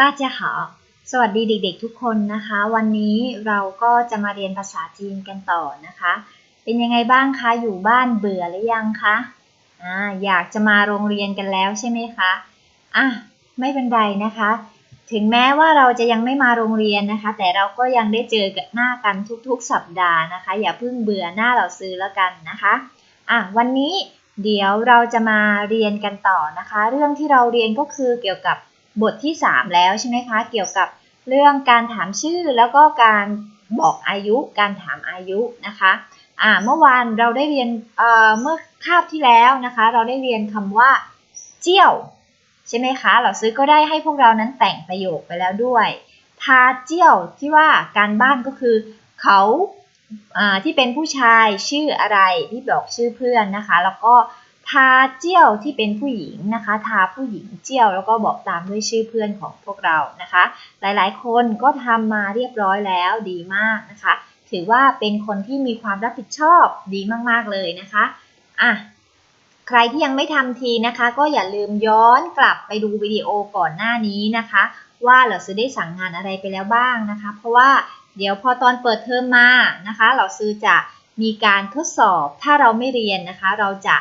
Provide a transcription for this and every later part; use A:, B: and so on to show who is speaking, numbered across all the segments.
A: 大家好สวัสดีเด็กๆทุกคนนะคะ วันนี้เราก็จะมาเรียนภาษาจีนกันต่อนะคะ เป็นยังไงบ้างคะ อยู่บ้านเบื่อหรือยังคะอ่าอยากจะมาโรงเรียนกันแล้วใช่ไหมคะอ่ะไม่เป็นไรนะคะ ถึงแม้ว่าเราจะยังไม่มาโรงเรียนนะคะ แต่เราก็ยังได้เจอกันหน้ากันทุกๆ สัปดาห์นะคะ อย่าเพิ่งเบื่อหน้าเราซื้อแล้วกันนะคะอ่ะวันนี้เดี๋ยวเราจะมาเรียนกันต่อนะคะ เรื่องที่เราเรียนก็คือเกี่ยวกับ บทที่ 3 แล้วใช่ไหมคะ เกี่ยวกับเรื่องการถามชื่อแล้วก็การบอกอายุ การถามอายุนะคะอ่าเมื่อวานเราได้เรียนเอ่อเมื่อคาบที่แล้วนะคะ เราได้เรียนคำว่า เจี้ยวใช่ไหมคะ เราซื้อก็ได้ให้พวกเรานั้นแต่งประโยคไปแล้วด้วย ทาเจี้ยวที่ว่าการบ้านก็คือเขาที่เป็นผู้ชายชื่ออะไรที่บอกชื่อเพื่อนนะคะ แล้วก็ ทาเจี้ยวที่เป็นผู้หญิงนะคะ ทาผู้หญิงเจี้ยวแล้วก็บอกตามด้วยชื่อเพื่อนของพวกเรานะคะ หลายๆ คนก็ทำมาเรียบร้อยแล้วดีมากนะคะ ถือว่าเป็นคนที่มีความรับผิดชอบดีมากๆเลยนะคะอะใครที่ยังไม่ทำทีนะคะ ก็อย่าลืมย้อนกลับไปดูวิดีโอก่อนหน้านี้นะคะ ว่าเราซื้อได้สั่งงานอะไรไปแล้วบ้างนะคะ เพราะว่าเดี๋ยวพอตอนเปิดเทอมมานะคะ เราซื้อจะมีการทดสอบถ้าเราไม่เรียนนะคะ เราจะ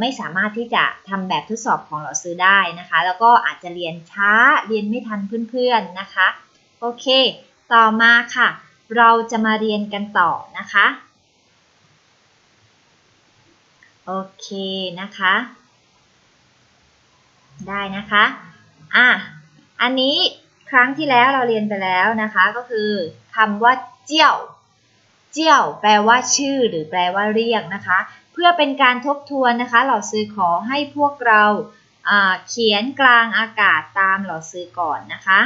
A: ไม่สามารถที่จะทำแบบทดสอบของเราซื้อได้นะคะ แล้วก็อาจจะเรียนช้าเรียนไม่ทันเพื่อนๆนะคะ โอเค ต่อมาค่ะ เราจะมาเรียนกันต่อนะคะ โอเคนะคะ ได้นะคะอะอันนี้ครั้งที่แล้วเราเรียนไปแล้วนะคะก็คือคำว่าเจี้ยว เจี้ยวแปลว่าชื่อหรือแปลว่าเรียกนะคะ เพื่อเป็นการทบทวนนะคะหล่าซื้อขอให้พวกเราเขียนกลางอากาศตามหล่าซื้อก่อนนะคะ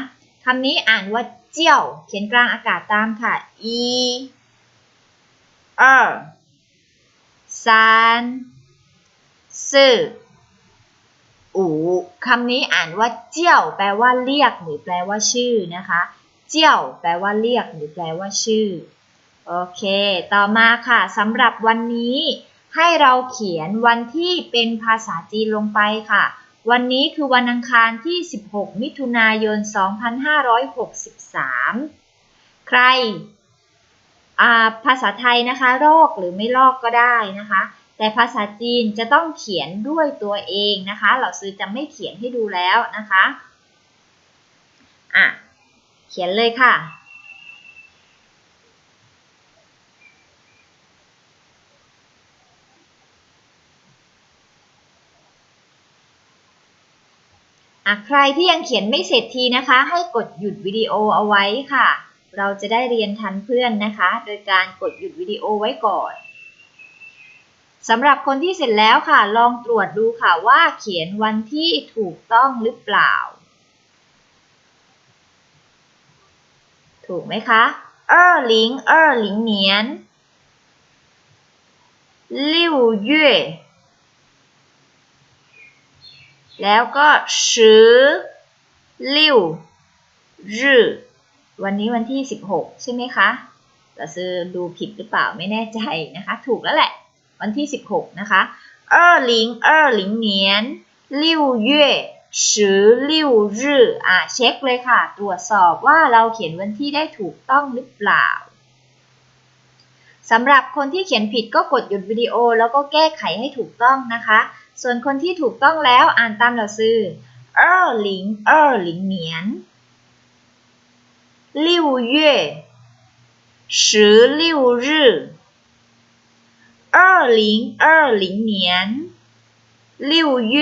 A: คำนี้อ่านว่าเจียว เขียนกลางอากาศตามค่ะ一二三四五คำนี้อ่านว่าเจียว แปลว่าเรียกหรือแปลว่าชื่อนะคะ เจียวแปลว่าเรียกหรือแปลว่าชื่อ โอเค ต่อมาค่ะสำหรับวันนี้ ให้เราเขียนวันที่เป็นภาษาจีนลงไปค่ะ วันนี้คือวันอังคารที่ 16 มิถุนายน 2563 ใคร ภาษาไทยนะคะลอกหรือไม่ลอกก็ได้นะคะ แต่ภาษาจีนจะต้องเขียนด้วยตัวเองนะคะ เราซื้อจะไม่เขียนให้ดูแล้วนะคะ อะ เขียนเลยค่ะ่ะใครที่ยังเขียนไม่เสร็จทีนะคะ ให้กดหยุดวิดีโอเอาไว้ค่ะ เราจะได้เรียนทันเพื่อนนะคะ โดยการกดหยุดวิดีโอไว้ก่อนสำหรับคนที่เสร็จแล้วค่ะ ลองตรวจดูค่ะว่าเขียนวันที่ถูกต้องหรือเปล่า ถูกไหมคะเออหลิงเออลิงเนียน六月 แล้วก็ซื้อลิ้วรืวันนี้วันที่ 16 ใช่ไหมคะแต่ซื้อดูผิดหรือเปล่าไม่แน่ใจนะคะ ถูกแล้วแหละ วันที่ 16 นะคะเออลิงเออลิงเนียนลิ้วเย่ซื้อลิ้วรืออ่าเช็คเลยค่ะ ตรวจสอบว่าเราเขียนวันที่ได้ถูกต้องหรือเปล่าสำหรับคนที่เขียนผิดก็กดหยุดวิดีโอแล้วก็แก้ไขให้ถูกต้องนะคะ ส่วนคนที่ถูกต้องแล้วอ่านตามเราซื้อ二零二零年六月十六日二零二零年六月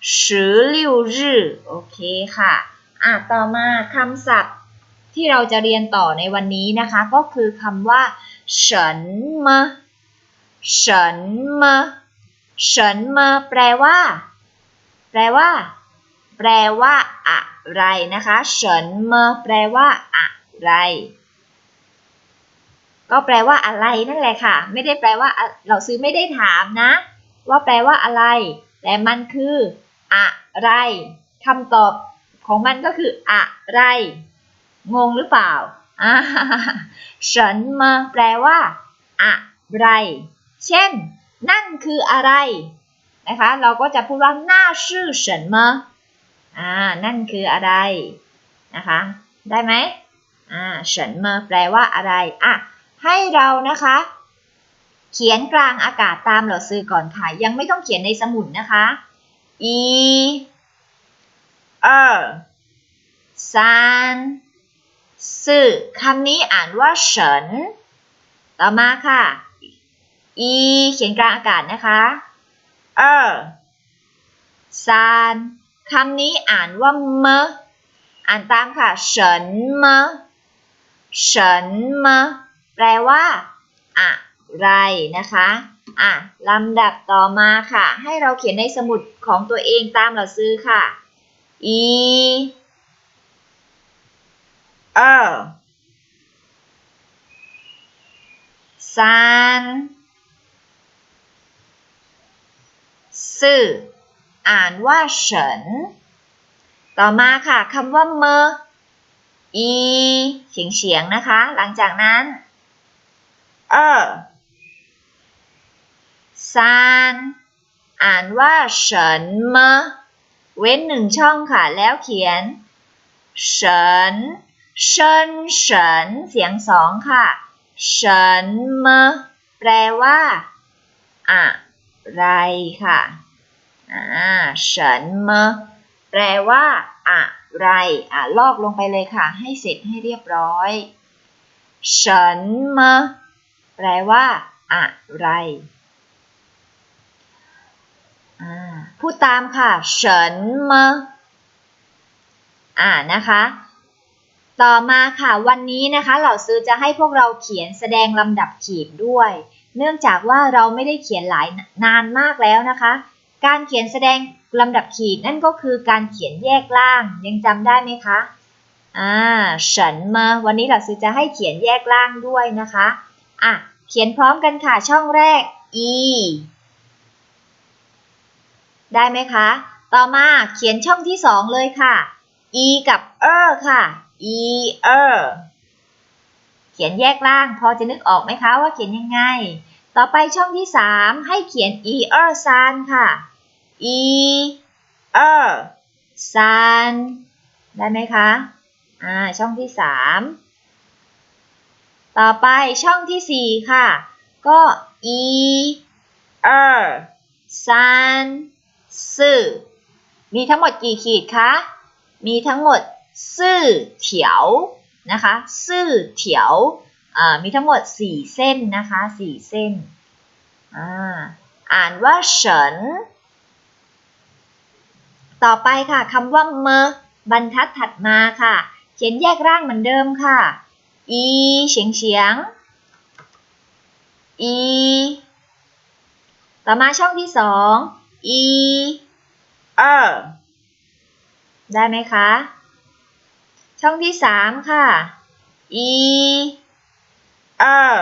A: 十六日โอเคค่ะอ่ะต่อมาคำศัพท์ที่เราจะเรียนต่อในวันนี้นะคะ ก็คือคำว่า什么什么เ ฉินเมอแปลว่า แปลว่า แปลว่า อะไรนะคะเฉินเมอแปลว่า อะไร ก็แปลว่าอะไรนั่นแหละค่ะ ไม่ได้แปลว่า เราซื้อไม่ได้ถามนะ ว่าแปลว่าอะไร แต่มันคือ อะไรคำตอบของมันก็คืออะไร งงหรือเปล่าอ่าเฉินเมอแปลว่า อะไร เช่น นั่นคืออะไรนะคะ เราก็จะพูดว่าน่าชื่อ什么อ่า นั่นคืออะไรนะคะ ได้ไหมอ่าเฉินเมอแปลว่าอะไรอะให้เรานะคะ เขียนกลางอากาศตามเหล่าซื้อก่อนค่ะ ยังไม่ต้องเขียนในสมุดนะคะ อีเออซานสื่อคำนี้อ่านว่าเฉิน ต่อมาค่ะ อีเขียนกลางอากาศนะคะเออซานคำนี้อ่านว่าเมออ่านตามค่ะเฉินเมอเฉินเมอแปลว่าอะไรนะคะอะลำดับต่อมาค่ะ ให้เราเขียนในสมุดของตัวเองตามเราซื้อค่ะอีเออ三 สื่อ อ่านว่าเฉิน ต่อมาค่ะคำว่าเมออีเฉียงเฉียงนะคะ หลังจากนั้นเออซานอ่านว่าเฉินเมอเว้นหนึ่งช่องค่ะ แล้วเขียนเฉินเฉินเฉินเสียงสองค่ะเฉินเมอแปลว่า อะไรค่ะ อ่าเฉินมอแปลว่า อะไรอะลอกลงไปเลยค่ะ ให้เสร็จให้เรียบร้อยเฉินมอแปลว่า อะไรพูดตามค่ะเฉินมออ่านะคะ ต่อมาค่ะวันนี้นะคะ เหล่าซื้อจะให้พวกเราเขียนแสดงลำดับขีดด้วย เนื่องจากว่าเราไม่ได้เขียนหลายนานมากแล้วนะคะ การเขียนแสดงลำดับขีดนั่นก็คือการเขียนแยกล่างยังจำได้ไหมคะอ่าฉินมอวันนี้เหล่าซื้อจะให้เขียนแยกล่างด้วยนะคะอะเขียนพร้อมกันค่ะช่องแรก e ได้ไหมคะ ต่อมาเขียนช่องที่สองเลยค่ะ e กับ er ค่ะ e er เขียนแยกล่างพอจะนึกออกไหมคะว่าเขียนยังไง ต่อไปช่องที่สามให้เขียน e er san ค่ะ e er san ได้ไหมคะ อ่า ช่องที่สามต่อไปช่องที่สี่ค่ะ ก็ e er san ซื่อมีทั้งหมดกี่ขีดคะ มีทั้งหมดซื่อเถียวนะคะ ซื่อเถียว มีทั้งหมด 4 เส้นนะคะ 4 เส้น อ่านว่าเฉิน ต่อไปค่ะคำว่าเมบรรทัดถัดมาค่ะ เขียนแยกร่างเหมือนเดิมค่ะ อีเฉียงเฉียง อี ต่อมาช่องที่สอง e er ได้ไหมคะ ช่องที่สามค่ะ อี e er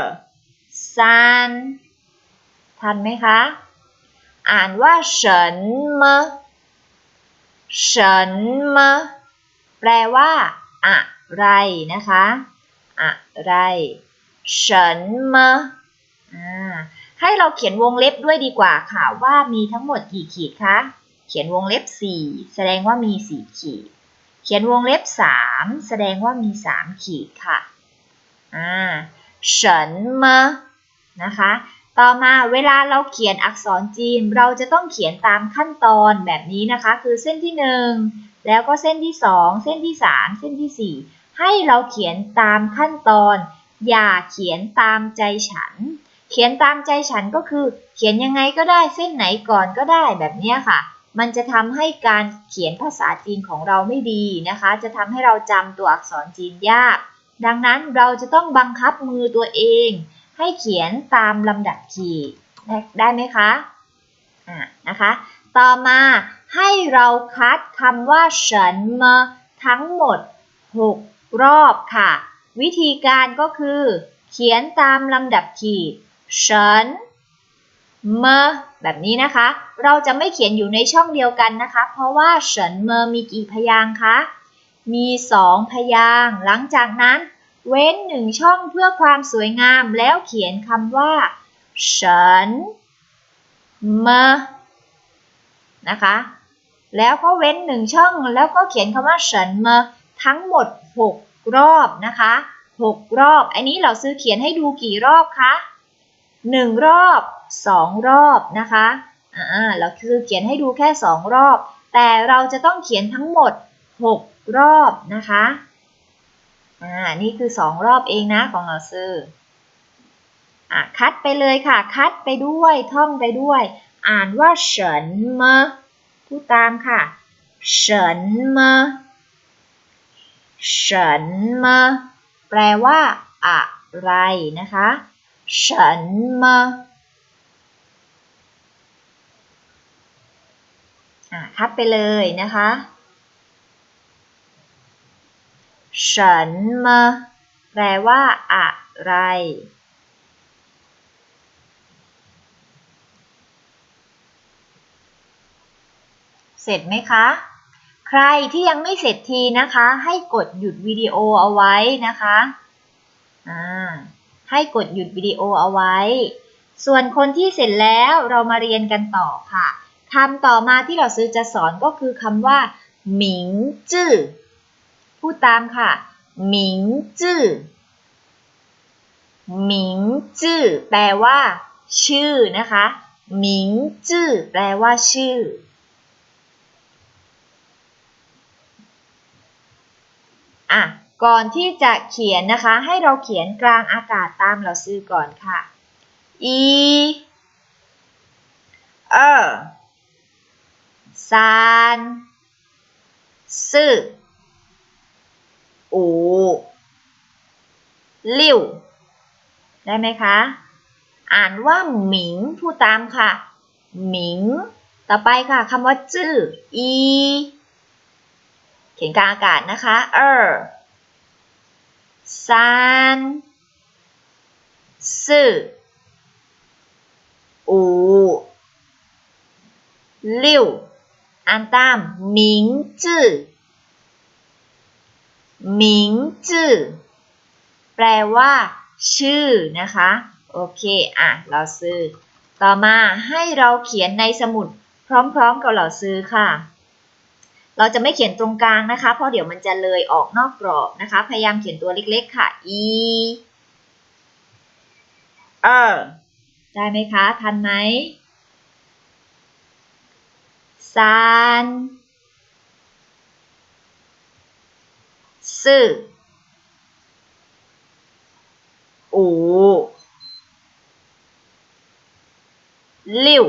A: san ทันไหมคะ อ่านว่าเฉินเมเฉินเมแปลว่าอะไรนะคะ อะไรเฉินเมอ่าให้เราเขียนวงเล็บด้วยดีกว่าค่ะ ว่ามีทั้งหมดกี่ขีดคะเขียนวงเล็บ 4 แสดงว่ามี 4 ขีด เขียนวงเล็บ 3 แสดงว่ามี 3 ขีดค่ะ อ่า ฉินเมนะคะ ต่อมาเวลาเราเขียนอักษรจีน เราจะต้องเขียนตามขั้นตอนแบบนี้นะคะ คือเส้นที่ 1 แล้วก็เส้นที่ 2 เส้นที่ 3 เส้นที่ 4 ให้เราเขียนตามขั้นตอน อย่าเขียนตามใจฉัน เขียนตามใจฉันก็คือ เขียนยังไงก็ได้เส้นไหนก่อนก็ได้แบบนี้ค่ะมันจะทำให้การเขียนภาษาจีนของเราไม่ดีนะคะ จะทำให้เราจำตัวอักษรจีนยาก ดังนั้นเราจะต้องบังคับมือตัวเอง ให้เขียนตามลำดับขีดได้ไหมคะอ่านะคะ ต่อมาให้เราคัดคำว่าเฉินมาทั้งหมด 6 รอบค่ะ วิธีการก็คือ เขียนตามลำดับขีดฉันเมอแบบนี้นะคะ เราจะไม่เขียนอยู่ในช่องเดียวกันนะคะ เพราะว่าฉันเมอมีกี่พยางค์คะ มีสองพยางหลังจากนั้นเว้นหนึ่งช่องเพื่อความสวยงามแล้วเขียนคำว่าฉันเมอนะคะ แล้วก็เว้นหนึ่งช่องแล้วก็เขียนคำว่าเฉินเมอทั้งหมด 6 รอบนะคะ 6 รอบ อันนี้เราซื้อเขียนให้ดูกี่รอบคะ 1 รอบ 2 รอบนะคะอ่าเราคือเขียนให้ดูแค่ 2 รอบ แต่เราจะต้องเขียนทั้งหมด 6 รอบนะคะ อ่า นี่คือ 2 รอบเองนะของเราซื้ออะคัดไปเลยค่ะ คัดไปด้วยท่องไปด้วย อ่านว่าเฉินเมพูดตามค่ะเฉินเมเฉินเมแปลว่าอะไรนะคะเฉินเมอะคัดไปเลยนะคะเฉินเมอแปลว่าอะไร เสร็จไหมคะ ใครที่ยังไม่เสร็จทีนะคะ ให้กดหยุดวิดีโอเอาไว้นะคะอ่าให้กดหยุดวิดีโอเอาไว้ ส่วนคนที่เสร็จแล้วเรามาเรียนกันต่อค่ะคำต่อมาที่เราซื้อจะสอนก็คือคำว่าหมิงจื้อ พูดตามค่ะหมิงจื้อหมิงจื้อแปลว่า ชื่อนะคะหมิงจื้อแปลว่า ชื่อ อะ ก่อนที่จะเขียนนะคะ ให้เราเขียนกลางอากาศตามเราซื้อก่อนค่ะอีเออซานซื่อ อูลิ่วได้ไหมคะ อ่านว่าหมิงพูดตามค่ะ หมิง ต่อไปค่ะคำว่าจื้ออี เขียนกลางอากาศนะคะเออซานสื่ออูลิ่วอ่านตามหมิงจื้อ หมิงจื้อแปลว่า ชื่อนะคะ โอเค อะ เราซื้อ ต่อมาให้เราเขียนในสมุด พร้อมๆกับเราซื้อค่ะ เราจะไม่เขียนตรงกลางนะคะ เพราะเดี๋ยวมันจะเลยออกนอกกรอบนะคะ พยายามเขียนตัวเล็กๆ ค่ะ e เออได้ไหมคะ ทันไหมซาน ซื่ออูลิ่ว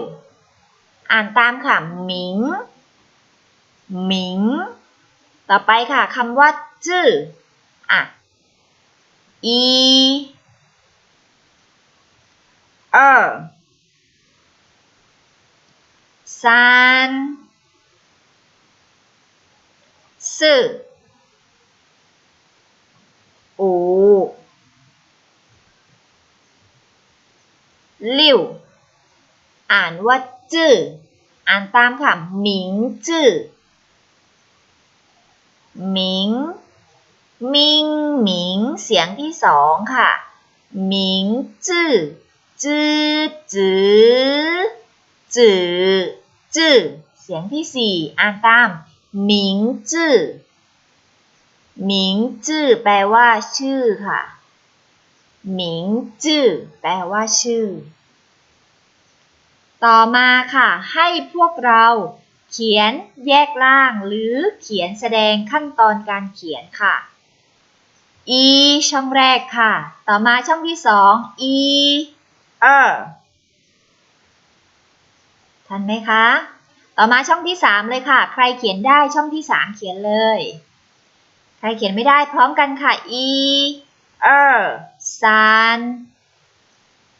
A: อ่านตามค่ะหมิงหมิง ต่อไปค่ะคำว่าจื้ออะอีเออซานสื่อ อูลิ่วอ่านว่าจื้ออ่านตามค่ะหมิงจื้อหมิงมิงหมิงเสียงที่สองค่ะหมิงจื้อจื้อจื้อจื้อจื้อเสียงที่สี่อ่านตามหมิงจื้อ หมิงจื้อแปลว่าชื่อค่ะ หมิงจื้อแปลว่าชื่อ ต่อมาค่ะ ให้พวกเราเขียนแยกล่างหรือเขียนแสดงขั้นตอนการเขียนค่ะ e ช่องแรกค่ะ ต่อมาช่องที่สอง e เออทันไหมคะ ต่อมาช่องที่สามเลยค่ะ ใครเขียนได้ช่องที่สามเขียนเลย ใครเขียนไม่ได้พร้อมกันค่ะ e เออซาน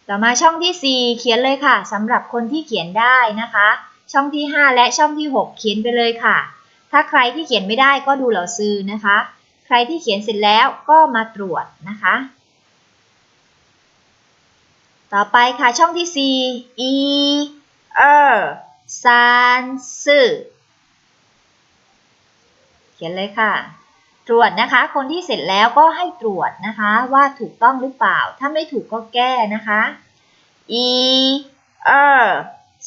A: ต่อมาช่องที่สี่เขียนเลยค่ะสำหรับคนที่เขียนได้นะคะ ช่องที่ 5 และช่องที่ 6 เขียนไปเลยค่ะ ถ้าใครที่เขียนไม่ได้ก็ดูเหล่าซื้อนะคะ ใครที่เขียนเสร็จแล้วก็มาตรวจนะคะ ต่อไปค่ะช่องที่ 4 e เออซานซื่อเขียนเลยค่ะ ตรวจนะคะ คนที่เสร็จแล้วก็ให้ตรวจนะคะว่าถูกต้องหรือเปล่า ถ้าไม่ถูกก็แก้นะคะ อีเออ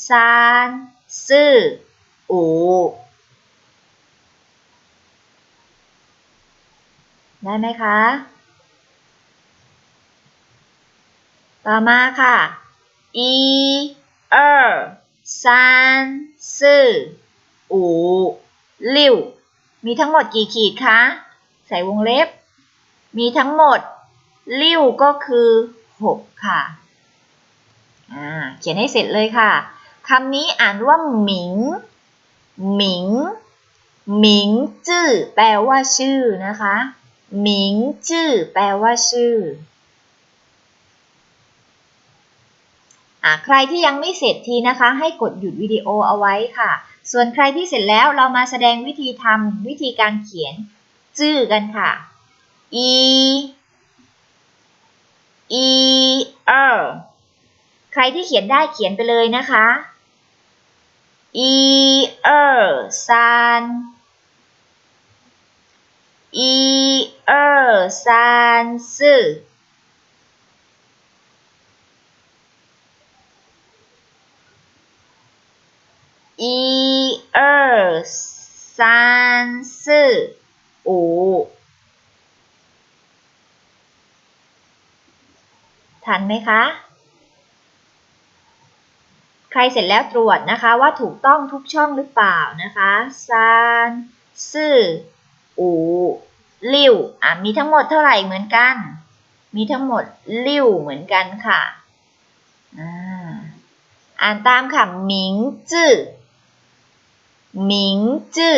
A: ซานซื่ออได้ไหมคะ ต่อมาค่ะ อีเออซานซื่ออลิวมีทั้งหมดกี่ขีดคะ ใส่วงเล็บ มีทั้งหมดลิ้วก็คือหกค่ะ อ่า เขียนให้เสร็จเลยค่ะคำนี้อ่านว่าหมิง หมิง หมิงจื้อแปลว่าชื่อนะคะ หมิงจื้อแปลว่าชื่ออ่าใครที่ยังไม่เสร็จทีนะคะ ให้กดหยุดวิดีโอเอาไว้ค่ะ ส่วนใครที่เสร็จแล้วเรามาแสดงวิธีทำวิธีการเขียน จื้อกันค่ะอีอีเออใครที่เขียนได้เขียนไปเลยนะคะอีเออซานอีเออซานซื่อ一二三四 ทันไหมคะ ใครเสร็จแล้วตรวจนะคะว่าถูกต้องทุกช่องหรือเปล่านะคะซานซื่ออูลิวอะมีทั้งหมดเท่าไหร่เหมือนกัน มีทั้งหมดลิวเหมือนกันค่ะอ่าอ่านตามค่ะหมิงจื้อหมิงจื้อ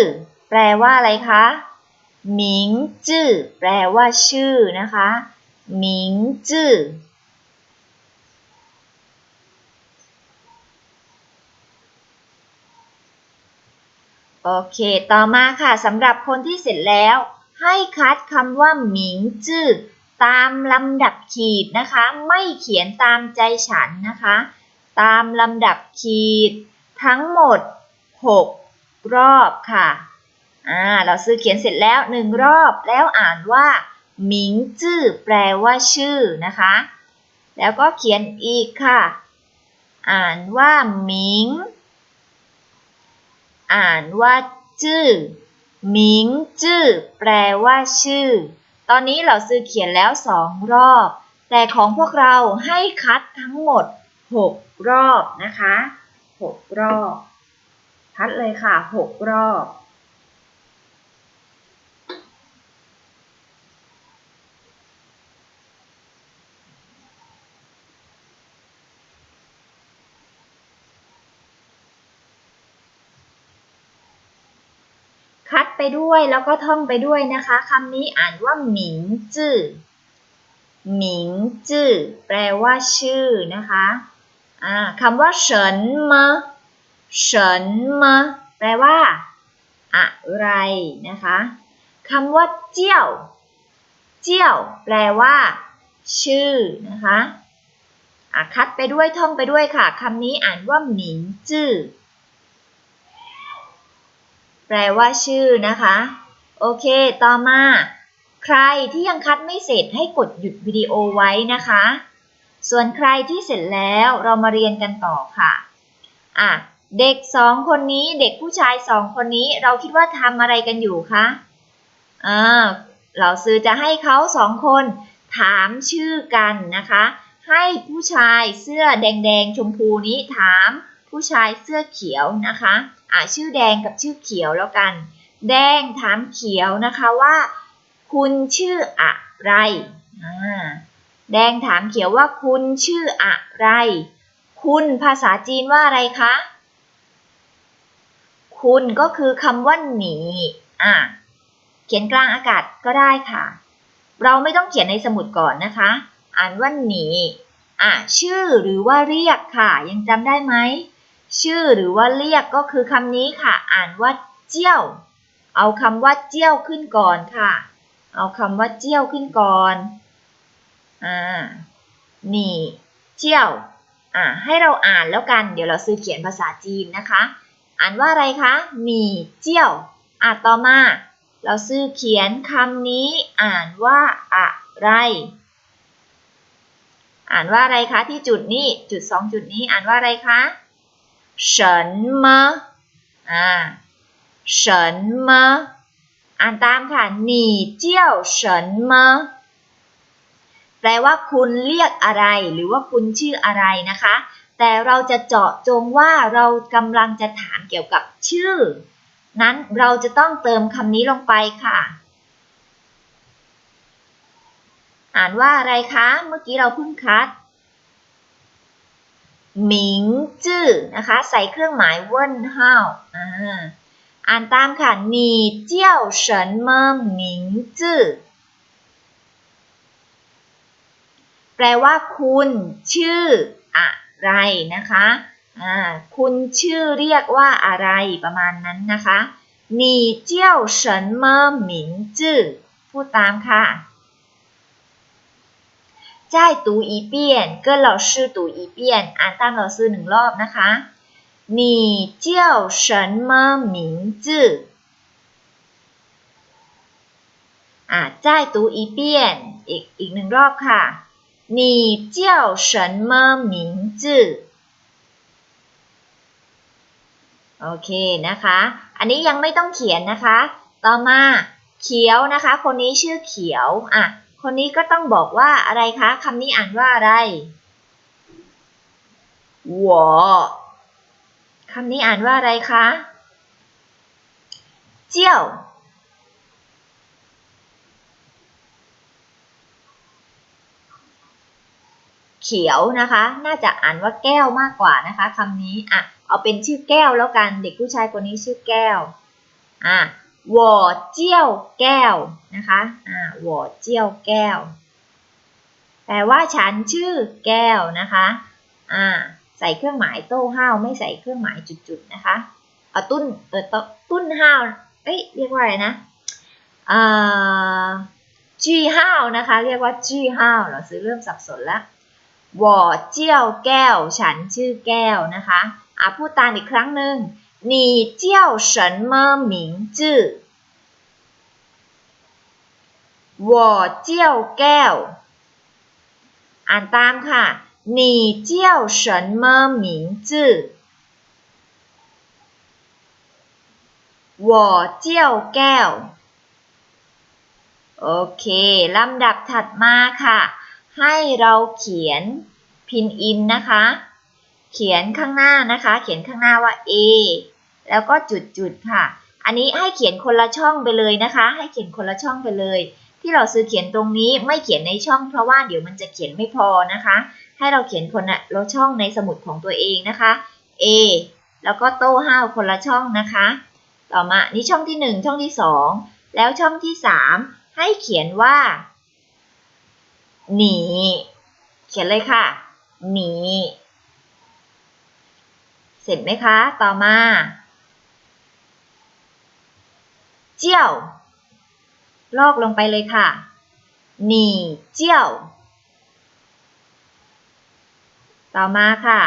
A: แปลว่าอะไรคะหมิงจื้อแปลว่าชื่อนะคะหมิงจื้อ โอเค ต่อมาค่ะสำหรับคนที่เสร็จแล้ว ให้คัดคำว่าหมิงจื้อตามลำดับขีดนะคะ ไม่เขียนตามใจฉันนะคะ ตามลำดับขีด ทั้งหมด 6 รอบค่ะอ่าเราซื้อเขียนเสร็จแล้วหนึ่งรอบแล้วอ่านว่าหมิงจื้อแปลว่าชื่อนะคะ แล้วก็เขียนอีกค่ะ อ่านว่าหมิง อ่านว่าจื้อหมิงจื้อแปลว่าชื่อ ตอนนี้เราซื้อเขียนแล้วสองรอบ แต่ของพวกเราให้คัดทั้งหมดหกรอบนะคะหกรอบ คัดเลยค่ะหกรอบ คัด ไปด้วยแล้วก็ท่องไปด้วยนะคะคำนี้อ่านว่าหมิงจื้อหมิงจื้อแปลว่าชื่อนะคะอ่าคำว่าเฉินมะเฉินมะแปลว่า อะไรนะคะคำว่าเจี้ยวเจี้ยว แปลว่า ชื่อนะคะอะคัดไปด้วยท่องไปด้วยค่ะคำนี้อ่านว่าหมิงจื้อ ลว่าชื่อนะคะ โอเค ต่อมา ใครที่ยังคัดไม่เสร็จให้กดหยุดวิดีโอไว้นะคะ ส่วนใครที่เสร็จแล้วเรามาเรียนกันต่อค่ะอะเด็กสองคนนี้เด็กผู้ชายสองคนนี้เราคิดว่าทำอะไรกันอยู่คะอ่าเราซื้อจะให้เขาสองคนถามชื่อกันนะคะ ให้ผู้ชายเสื้อแดงๆชมพูนี้ถามผู้ชายเสื้อเขียวนะคะ อ่าชื่อแดงกับชื่อเขียวแล้วกัน แดงถามเขียวนะคะว่า คุณชื่ออะไรอ่าแดงถามเขียวว่าคุณชื่ออะไร คุณภาษาจีนว่าอะไรคะ คุณก็คือคำว่าหนีอ่าเขียนกลางอากาศก็ได้ค่ะ เราไม่ต้องเขียนในสมุดก่อนนะคะ อ่านว่าหนีอ่าชื่อหรือว่าเรียกค่ะ ยังจำได้ไหม ชื่อหรือว่าเรียกก็คือคำนี้ค่ะ อ่านว่าเจี้ยว เอาคำว่าเจี้ยวขึ้นก่อนค่ะ เอาคำว่าเจี้ยวขึ้นก่อนอ่าหนี่เจี้ยวอ่าให้เราอ่านแล้วกันเดี๋ยวเราซื้อเขียนภาษาจีนนะคะ อ่านว่าอะไรคะหนี่เจี้ยวอ่าต่อมา เราซื้อเขียนคำนี้ อ่านว่าอะไร อ่านว่าอะไรคะที่จุดนี้จุดสองจุดนี้อ่านว่าอะไรคะ เฉินมะอ่าเฉินมะ อ่านตามค่ะ你叫什么แปลว่าคุณเรียกอะไร หรือว่าคุณชื่ออะไรนะคะ แต่เราจะเจาะจงว่าเรากำลังจะถามเกี่ยวกับชื่อ นั้นเราจะต้องเติมคำนี้ลงไปค่ะ อ่านว่าอะไรคะ เมื่อกี้เราเพิ่งคัด หมิงจื้อนะคะ ใส่เครื่องหมายเว่นห้าวอ่าอ่านตามค่ะหนีเจียวเฉินเมิมหมิงจื้อแปลว่าคุณชื่ออะไรนะคะอ่าคุณชื่อเรียกว่าอะไรประมาณนั้นนะคะหนีเจียวเฉินเมิมหมิงจื้อพูดตามค่ะ 再读一遍跟老师读一遍อ่านตาม老师หนึ่งรอบนะคะ你叫什么名字อ่า再读一遍อีกอีกหนึ่งรอบค่ะ你叫什么名字โอเคนะคะ อันนี้ยังไม่ต้องเขียนนะคะ ต่อมาเขียวนะคะ คนนี้ชื่อเขียวอ่ะ คนนี้ก็ต้องบอกว่าอะไรคะคำนี้อ่านว่าอะไร我คำนี้อ่านว่าอะไรคะ เจียว เขียวนะคะ น่าจะอ่านว่าแก้วมากกว่านะคะคำนี้อะเอาเป็นชื่อแก้วแล้วกัน เด็กผู้ชายคนนี้ชื่อแก้ว อะ วอเจียวแก้วนะคะอ่าวอเจียวแก้ว แปลว่าฉันชื่อแก้วนะคะอ่าใส่เครื่องหมายโต้ห้าวไม่ใส่เครื่องหมายจุดๆนะคะเออตุ้นเออตุ้นห้าวเอ้ยเรียกว่าอะไรนะอ่อจีห้าวนะคะ เรียกว่าจีห้าวเราซื้อเริ่มสับสนละววอเจียวแก้ว ฉันชื่อแก้วนะคะอะพูดตามอีกครั้งหนึ่ง 你叫什么名字我叫แก้วอ่านตามค่ะ你叫什么名字我叫แก้วโอเคลำดับถัดมาค่ะ ให้เราเขียนพินอินนะคะ เขียนข้างหน้านะคะ เขียนข้างหน้าว่า A แล้วก็จุดๆค่ะ อันนี้ให้เขียนคนละช่องไปเลยนะคะ ให้เขียนคนละช่องไปเลย ที่เราซื้อเขียนตรงนี้ไม่เขียนในช่อง เพราะว่าเดี๋ยวมันจะเขียนไม่พอนะคะ ให้เราเขียนคนละช่องในสมุดของตัวเองนะคะ A แล้วก็โต้ห้าวคนละช่องนะคะ ต่อมานี่ช่องที่ 1 ช่องที่ 2 แล้วช่องที่ 3 ให้เขียนว่า หนี เขียนเลยค่ะ หนี เสร็จไหมคะ ต่อมา เจียวลอกลงไปเลยค่ะหนีเจียวต่อมาค่ะ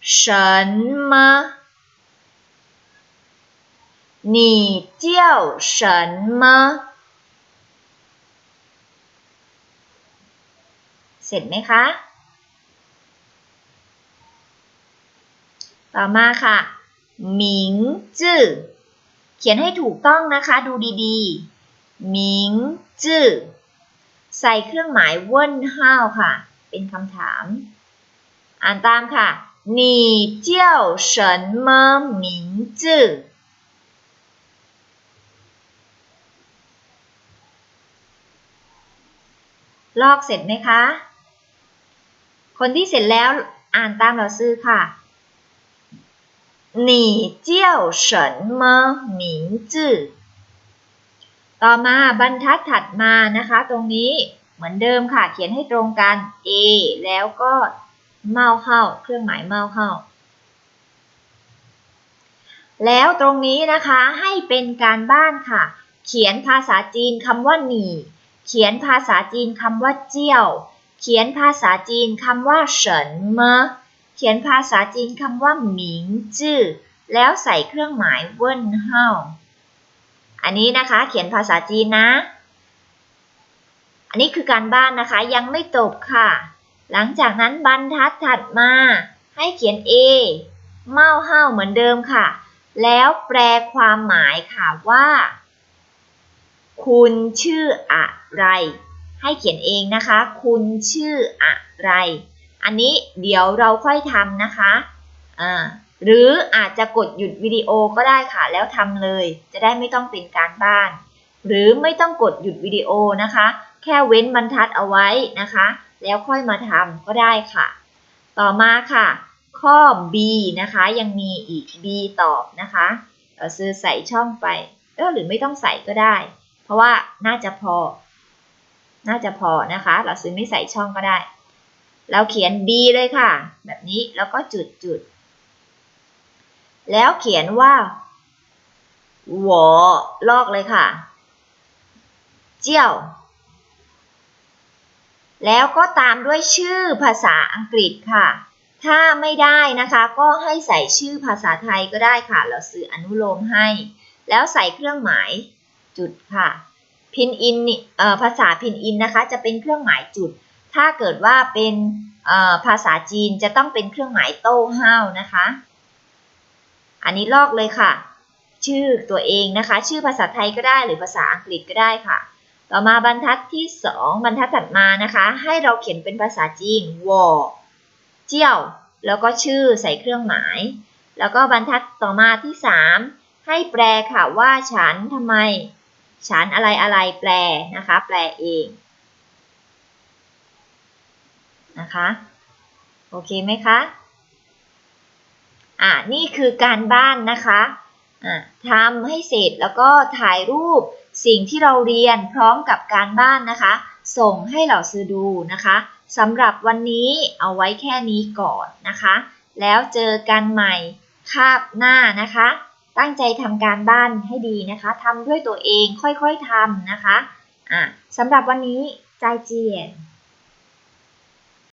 A: 什么你叫什么เสร็จไหมคะ ต่อมาค่ะหมิงจื้อเ ขียนให้ถูกต้องนะคะ ดูดีๆหมิงจื้อใส่เครื่องหมายเว่นห้าวค่ะ เป็นคำถาม อ่านตามค่ะ你叫什么名字ลอกเสร็จไหมคะ คนที่เสร็จแล้วอ่านตามเราซื้อค่ะ 你叫什么名字ต่อมาบรรทัดถัดมานะคะ ตรงนี้เหมือนเดิมค่ะ เขียนให้ตรงกัน A แล้วก็เมาเข้าเครื่องหมายเมาเข้า แล้วตรงนี้นะคะให้เป็นการบ้านค่ะ เขียนภาษาจีนคำว่าหนีเขียนภาษาจีนคำว่าเจียว เขียนภาษาจีนคำว่าเฉินเมเ ขียนภาษาจีนคำว่าหมิงจื้อแล้วใส่เครื่องหมายเวินเฮาอันนี้นะคะเขียนภาษาจีนนะ อันนี้คือการบ้านนะคะยังไม่จบค่ะ หลังจากนั้นบรรทัดถัดมาให้เขียน A เมาเฮาเหมือนเดิมค่ะ แล้วแปลความหมายค่ะว่า คุณชื่ออะไร ให้เขียนเองนะคะ คุณชื่ออะไร อันนี้เดี๋ยวเราค่อยทำนะคะอ่าหรืออาจจะกดหยุดวิดีโอก็ได้ค่ะแล้วทำเลย จะได้ไม่ต้องเป็นการบ้าน หรือไม่ต้องกดหยุดวิดีโอนะคะ แค่เว้นบรรทัดเอาไว้นะคะ แล้วค่อยมาทำก็ได้ค่ะ ต่อมาค่ะ ข้อ B นะคะยังมีอีก B ตอบนะคะเราซื้อใส่ช่องไปเออหรือไม่ต้องใส่ก็ได้ เพราะว่าน่าจะพอ น่าจะพอนะคะ เราซื้อไม่ใส่ช่องก็ได้ เราเขียน B เลยค่ะ แบบนี้แล้วก็จุดจุด แล้วเขียนว่าหวอลอกเลยค่ะ เจียว แล้วก็ตามด้วยชื่อภาษาอังกฤษค่ะ ถ้าไม่ได้นะคะ ก็ให้ใส่ชื่อภาษาไทยก็ได้ค่ะ เราซื้ออนุโลมให้ แล้วใส่เครื่องหมายจุดค่ะ พินอินภาษาพินอินนะคะ จะเป็นเครื่องหมายจุด ถ้าเกิดว่าเป็นภาษาจีนจะต้องเป็นเครื่องหมายโต้ห้าวนะคะ อันนี้ลอกเลยค่ะ ชื่อตัวเองนะคะ ชื่อภาษาไทยก็ได้หรือภาษาอังกฤษก็ได้ค่ะ ต่อมาบรรทัดที่ 2 บรรทัดถัดมานะคะ ให้เราเขียนเป็นภาษาจีนวอเจียวแล้วก็ชื่อใส่เครื่องหมาย แล้วก็บรรทัดต่อมาที่ 3 ให้แปลค่ะว่าฉันทำไม ฉันอะไรอะไรแปลนะคะ แปลเอง นะคะ โอเคไหมคะ อ่านี่คือการบ้านนะคะอ่าทำให้เสร็จแล้วก็ถ่ายรูปสิ่งที่เราเรียนพร้อมกับการบ้านนะคะ ส่งให้เหล่าซื้อดูนะคะสำหรับวันนี้เอาไว้แค่นี้ก่อนนะคะ แล้วเจอกันใหม่คาบหน้านะคะ ตั้งใจทำการบ้านให้ดีนะคะทำด้วยตัวเองค่อยๆทำนะคะอะสำหรับวันนี้ใจเจียน